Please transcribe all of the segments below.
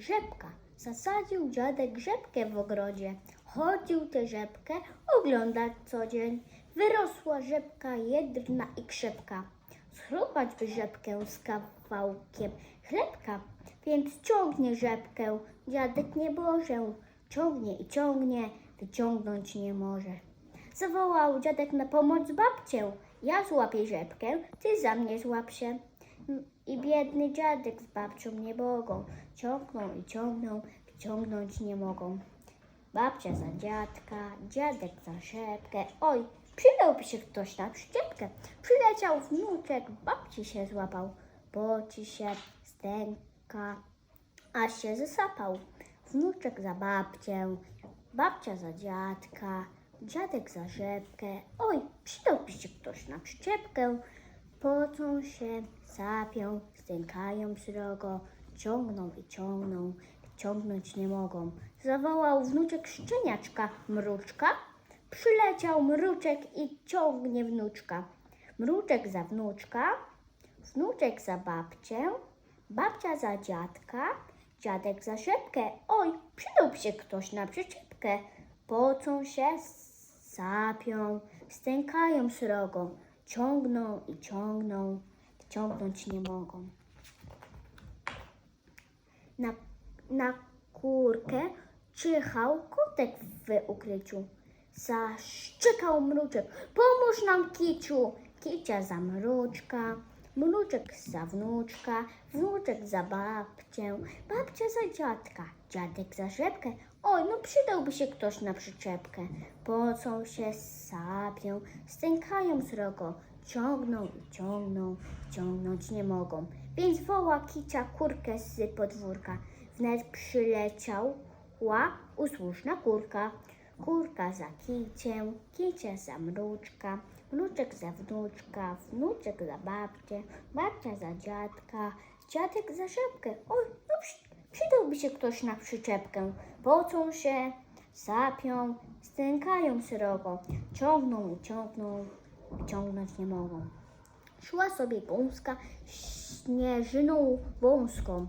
Rzepka. Zasadził dziadek rzepkę w ogrodzie. Chodził tę rzepkę oglądać co dzień. Wyrosła rzepka jedna i krzepka. Schrupać by rzepkę z kawałkiem chlebka. Więc ciągnie rzepkę dziadek niebożę. Ciągnie i ciągnie, wyciągnąć nie może. Zawołał dziadek na pomoc babcię. Ja złapię rzepkę, ty za mnie złap się. I biedny dziadek z babcią nie mogą. Ciągną i ciągną, wyciągnąć nie mogą. Babcia za dziadka, dziadek za rzepkę. Oj, przydałby się ktoś na przyczepkę. Przyleciał wnuczek, babci się złapał. Poci się, stęka, aż się zesapał. Wnuczek za babcię, babcia za dziadka, dziadek za rzepkę. Oj, przydałby się ktoś na przyczepkę. Pocą się, sapią, stękają srogo, ciągną i ciągną, ciągnąć nie mogą. Zawołał wnuczek szczeniaczka, mruczka. Przyleciał mruczek i ciągnie wnuczka. Mruczek za wnuczka, wnuczek za babcię, babcia za dziadka, dziadek za rzepkę. Oj, przydałby się ktoś na przyczepkę. Pocą się, sapią, stękają srogo, ciągną i ciągną, ciągnąć nie mogą. Na, na kurkę czyhał kotek w ukryciu. Zaszczekał mruczek. Pomóż nam, kiciu! Kicia za mruczka, mruczek za wnuczka, wnuczek za babcię, babcia za dziadka, dziadek za rzepkę. Oj, no przydałby się ktoś na przyczepkę. Pocą się, sapią, stękają srogo, ciągną i ciągną, ciągnąć nie mogą. Więc woła kicia kurkę z podwórka. Wnet przyleciała usłuszna kurka. Kurka za kiciem, kicia za mruczka, mruczek za wnuczka, wnuczek za babcię, babcia za dziadka, dziadek za rzepkę. Oj, się ktoś na przyczepkę. Pocą się, sapią, stękają srogo, ciągną i ciągną, ciągnąć nie mogą. Szła sobie gąska śnieżyną wąską.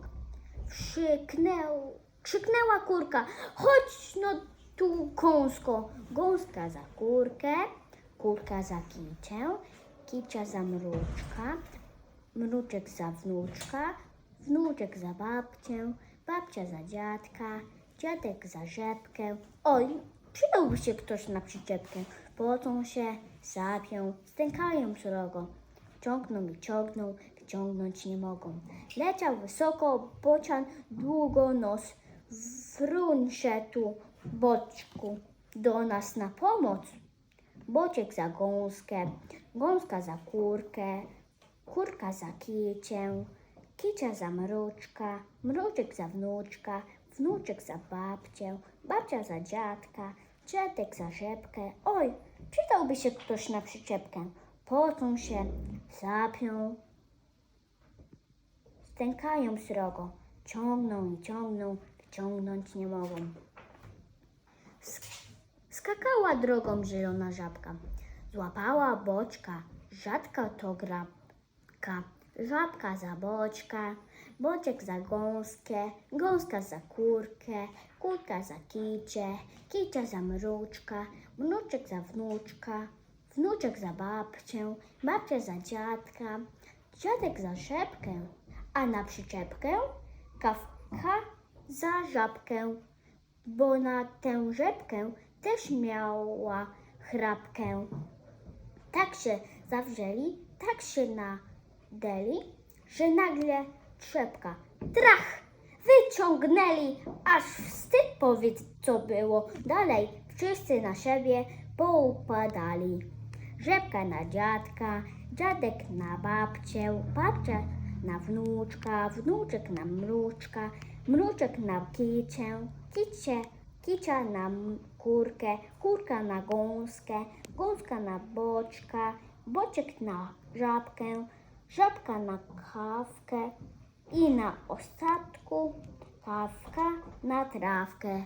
Krzyknęł, krzyknęła kurka, chodź no tu gąsko. Gąska za kurkę, kurka za kicię, kicia za mruczka, mruczek za wnuczka, wnuczek za babcię, babcia za dziadka, dziadek za rzepkę. Oj, przydałby się ktoś na przyczepkę. Pocą się, sapią, stękają srogo. Ciągną i ciągną, wyciągnąć nie mogą. Leciał wysoko, bocian długo nos. Wrunsze tu, boczku, do nas na pomoc. Bociek za gąskę, gąska za kurkę, kurka za kicię, kicia za mruczka, mruczek za wnuczka, wnuczek za babcię, babcia za dziadka, dziadek za rzepkę. Oj, przydałby się ktoś na przyczepkę. Pocą się, sapią, stękają srogo, ciągną i ciągną, wyciągnąć nie mogą. Sk- Skakała drogą zielona żabka, złapała boczka, rzadka to grabka, żabka za boczka, boczek za gąskę, gąska za kurkę, kurka za kicie, kicia za mruczka, mruczek za wnuczka, wnuczek za babcię, babcia za dziadka, dziadek za rzepkę, a na przyczepkę kawka za żabkę, bo na tę rzepkę też miała chrapkę. Tak się zawrzeli, tak się nadeli, że nagle trzepka. Trach! Wyciągnęli, aż wstyd powiedz, co było dalej. Wszyscy na siebie poupadali. Rzepka na dziadka, dziadek na babcię, babcia na wnuczka, wnuczek na mruczka, mruczek na kicię, kicie, kicia na kurkę, kurka na gąskę, gąska na boczka, boczek na żabkę, żabka na kawkę i na ostatku kawka na trawkę.